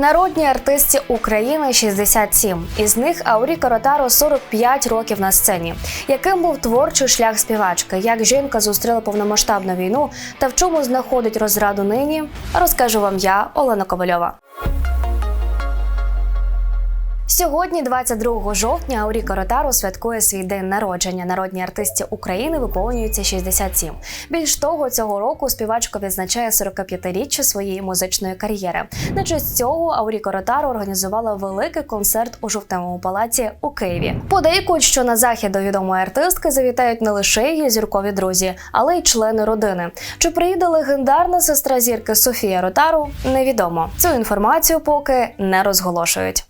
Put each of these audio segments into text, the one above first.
Народній артисти України 67. Із них Аурі Коротаро 45 років на сцені. Яким був творчий шлях співачки? Як жінка зустріла повномасштабну війну та в чому знаходить розраду нині? Розкажу вам я, Олена Ковальова. Сьогодні, 22 жовтня, Ауріка Ротару святкує свій день народження. Народній артисті України виповнюється 67. Більш того, цього року співачка відзначає 45-річчя своєї музичної кар'єри. На честь цього Ауріка Ротару організувала великий концерт у жовтневому палаці у Києві. Подейкують, що на захід до відомої артистки завітають не лише її зіркові друзі, але й члени родини. Чи приїде легендарна сестра зірки Софія Ротару? Невідомо. Цю інформацію поки не розголошують.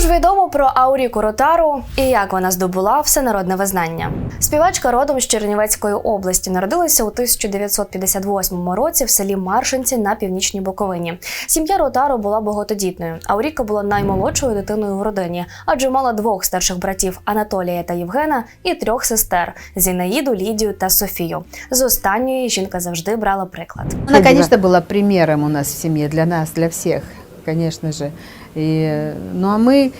Ж відомо про Ауріку Ротару і як вона здобула всенародне визнання? Співачка родом з Чернівецької області народилася у 1958 році в селі Маршинці на північній Буковині. Сім'я Ротару була багатодітною. Ауріка була наймолодшою дитиною в родині, адже мала двох старших братів Анатолія та Євгена і трьох сестер Зінаїду, Лідію та Софію. З останньої жінка завжди брала приклад. Она, конечно, была примером у нас в семье, для нас, для всех, конечно же. И, ну а мы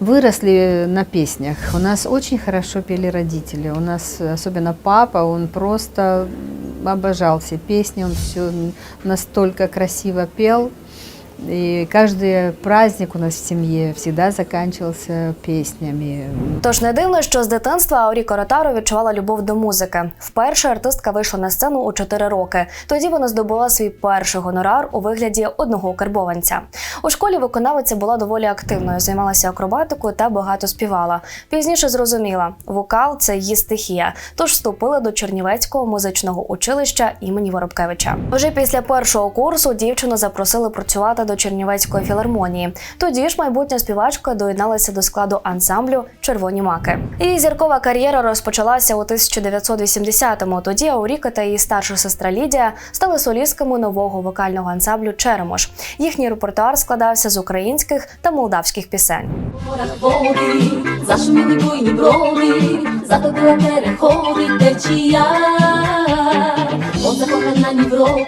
выросли на песнях. У нас очень хорошо пели родители. У нас, особенно папа, он просто обожал все песни, он все настолько красиво пел. И каждый праздник у нас в семье всегда заканчивался песнями. Тож не дивно, що з дитинства Аурі Коротаро відчувала любов до музики. Вперше артистка вийшла на сцену у 4 роки. Тоді вона здобула свій перший гонорар у вигляді одного карбованця. У школі виконавиця була доволі активною, займалася акробатикою та багато співала. Пізніше зрозуміла, вокал це її стихія, тож вступила до Чернівецького музичного училища імені Воробкевича. Вже після першого курсу дівчину запросили працювати до Чернівецької філармонії. Тоді ж майбутня співачка доєдналася до складу ансамблю Червоні маки. Її зіркова кар'єра розпочалася у 1980-му. Тоді Ауріка та її старша сестра Лідія стали солістками нового вокального ансамблю Черемош. Їхній репертуар складався з українських та молдавських пісень. горах води, зашуміли буйні броди, затопила переходи течія, закохана ні в року,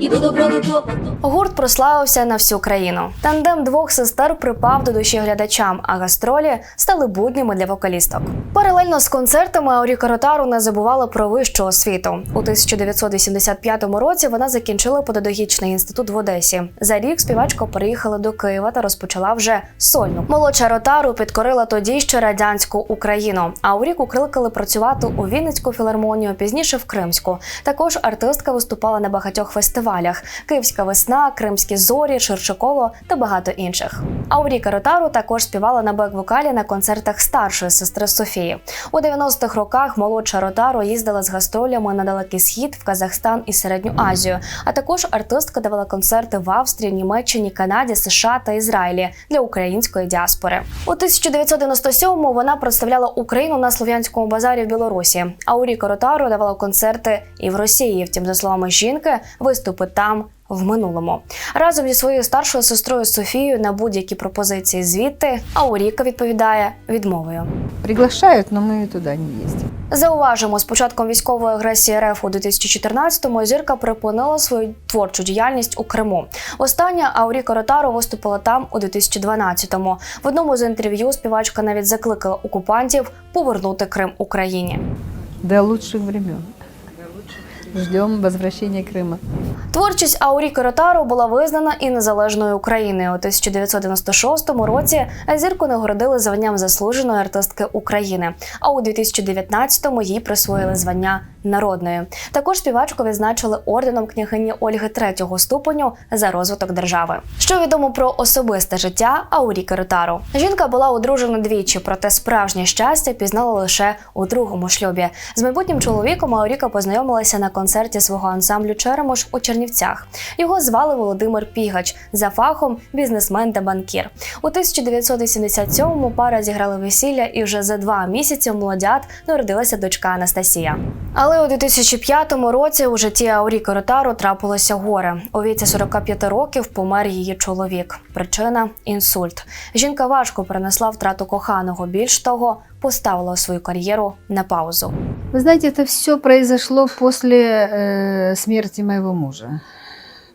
і до топоту. Гурт прославився на всю країну. Тандем двох сестер припав до душі глядачам, а гастролі стали будніми для вокалісток. Паралельно з концертами Ауріка Ротару не забувала про вищу освіту. У 1985 році вона закінчила педагогічний інститут в Одесі. За рік співачка переїхала до Києва та розпочала вже сольну. Молодша Ротару підкорила тоді ще радянську Україну. Ауріку кликали працювати у Вінницьку філармонію, пізніше в Кримську. Також артистка виступала на багатьох фестивалях: Київська весна, Кримські зорі, Ширшиколо та багато інших. Ауріка Ротару також співала на бек-вокалі на концертах старшої сестри Софії. У 90-х роках молодша Ротару їздила з гастролями на далекий схід в Казахстан і Середню Азію. А також артистка давала концерти в Австрії, Німеччині, Канаді, США та Ізраїлі для української діаспори. У 1997-му вона представляла Україну на слов'янському базарі в Білорусі. Ауріка Ротару давала концерти і в Росії. Втім, за словами жінки, виступи там. В минулому разом зі своєю старшою сестрою Софією на будь-які пропозиції звідти Ауріка відповідає відмовою. Приглашают, но мы туда не ездим. Зауважимо, з початком військової агресії РФ у 2014-му зірка припинила свою творчу діяльність у Криму. Остання Ауріка Ротару виступила там у 2012-му. В одному з інтерв'ю співачка навіть закликала окупантів повернути Крим Україні. До лучших времен. Ждем возвращения Крыма. Творчість Ауріки Ротару була визнана і незалежною Україною. У 1996 році зірку нагородили званням заслуженої артистки України. А у 2019-му їй присвоїли звання народної. Також співачку відзначили орденом княгині Ольги третього ступеню за розвиток держави. Що відомо про особисте життя Ауріки Ротару? Жінка була одружена двічі, проте справжнє щастя пізнала лише у другому шлюбі. З майбутнім чоловіком Ауріка познайомилася на концерті свого ансамблю Черемош у Чернівцях. Його звали Володимир Пігач за фахом бізнесмен та банкір. У 1987-му пара зіграла весілля, і вже за два місяці молодят народилася дочка Анастасія. Але у 2005 році у житті Ауріки Ротару трапилося горе. У віці 45 років помер її чоловік. Причина інсульт. Жінка важко перенесла втрату коханого. Більш того, поставила свою кар'єру на паузу. Вы знаете, это все произошло после э, смерти моего мужа.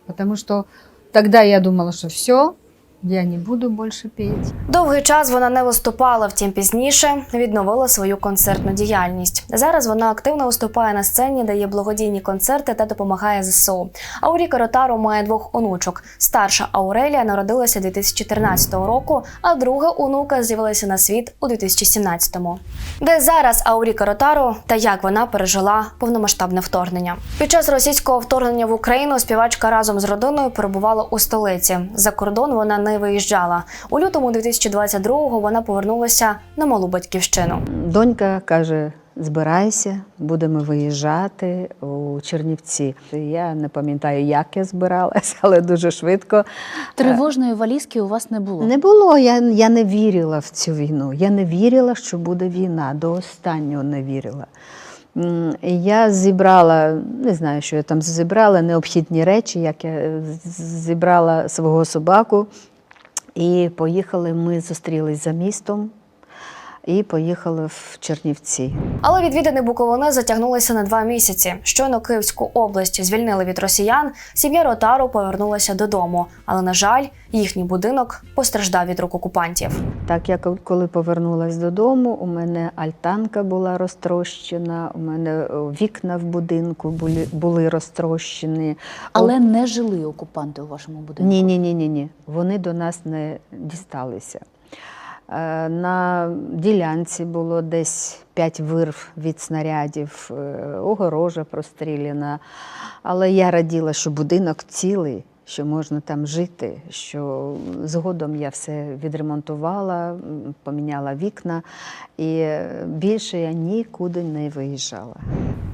Потому что тогда я думала, что все, я не буду больше петь. Довгий час вона не виступала, втім пізніше відновила свою концертну діяльність. Зараз вона активно виступає на сцені, дає благодійні концерти та допомагає ЗСУ. Ауріка Ротару має двох онучок. Старша Аурелія народилася 2014 року, а друга онука з'явилася на світ у 2017-му. Де зараз Ауріка Ротару та як вона пережила повномасштабне вторгнення? Під час російського вторгнення в Україну співачка разом з родиною перебувала у столиці. За кордон вона не виїжджала. У лютому 2022-го вона повернулася на малу батьківщину. Донька каже: збирайся, будемо виїжджати у Чернівці. Я не пам'ятаю, як я збиралась, але дуже швидко. Тривожної валізки у вас не було. Не було, я, я не вірила в цю війну. Я не вірила, що буде війна. До останнього не вірила. Я зібрала, не знаю, що я там зібрала, необхідні речі, як я зібрала свого собаку. І поїхали. Ми зустрілись за містом і поїхали в Чернівці. Але відвідини Буковини затягнулися на два місяці. Щойно Київську область звільнили від росіян. Сім'я Ротару повернулася додому. Але на жаль, їхній будинок постраждав від рук окупантів. Так як коли повернулась додому, у мене альтанка була розтрощена, у мене вікна в будинку були, були розтрощені. Але не жили окупанти у вашому будинку. Ні, ні, ні, ні, ні. Вони до нас не дісталися. Е, На ділянці було десь п'ять вирв від снарядів, е, огорожа простріляна. Але я раділа, що будинок цілий, що можна там жити, що згодом я все відремонтувала, поміняла вікна, і більше я нікуди не виїжджала.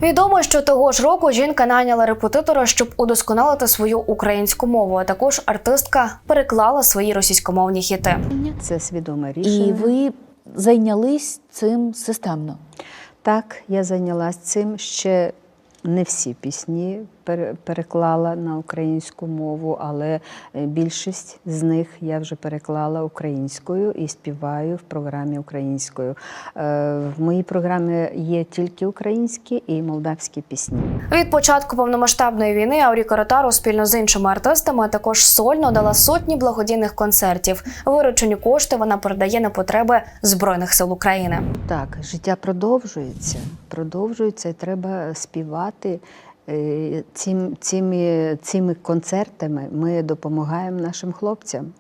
Відомо, що того ж року жінка найняла репетитора, щоб удосконалити свою українську мову. А також артистка переклала свої російськомовні хіти. Це свідоме рішення. І ви зайнялись цим системно. Так, я зайнялася цим. Ще не всі пісні пере- переклала на українську мову, але е, більшість з них я вже переклала українською і співаю в програмі українською. Е, В моїй програмі є тільки українські і молдавські пісні. Від початку повномасштабної війни Ауріка Ротару спільно з іншими артистами а також сольно дала сотні благодійних концертів. Виручені кошти вона передає на потреби збройних сил України. Так, життя продовжується. Продовжується і треба співати. Е, Цим, цими, цими концертами ми допомагаємо нашим хлопцям.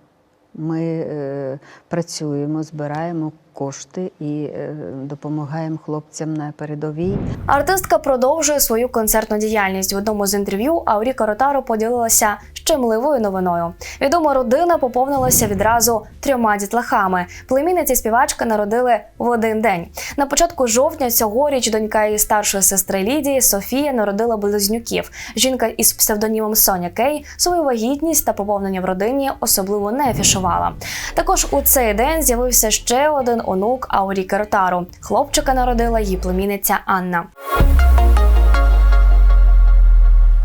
Ми е, працюємо, збираємо кошти і е, допомагаємо хлопцям на передовій. Артистка продовжує свою концертну діяльність. В одному з інтерв'ю Ауріка Ротару поділилася щемливою новиною. Відома родина поповнилася відразу трьома дітлахами. Племінниці співачка народили в один день. На початку жовтня цьогоріч донька її старшої сестри Лідії Софія народила близнюків. Жінка із псевдонімом Соня Кей свою вагітність та поповнення в родині особливо не афішувала. Також у цей день з'явився ще один онук Ауріки Ротару. Хлопчика народила її племінниця Анна.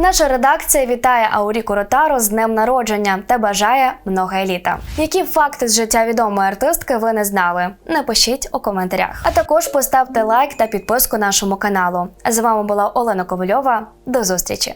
Наша редакція вітає Ауріку Ротару з днем народження та бажає много літа. Які факти з життя відомої артистки ви не знали? Напишіть у коментарях. А також поставте лайк та підписку нашому каналу. З вами була Олена Ковальова. До зустрічі!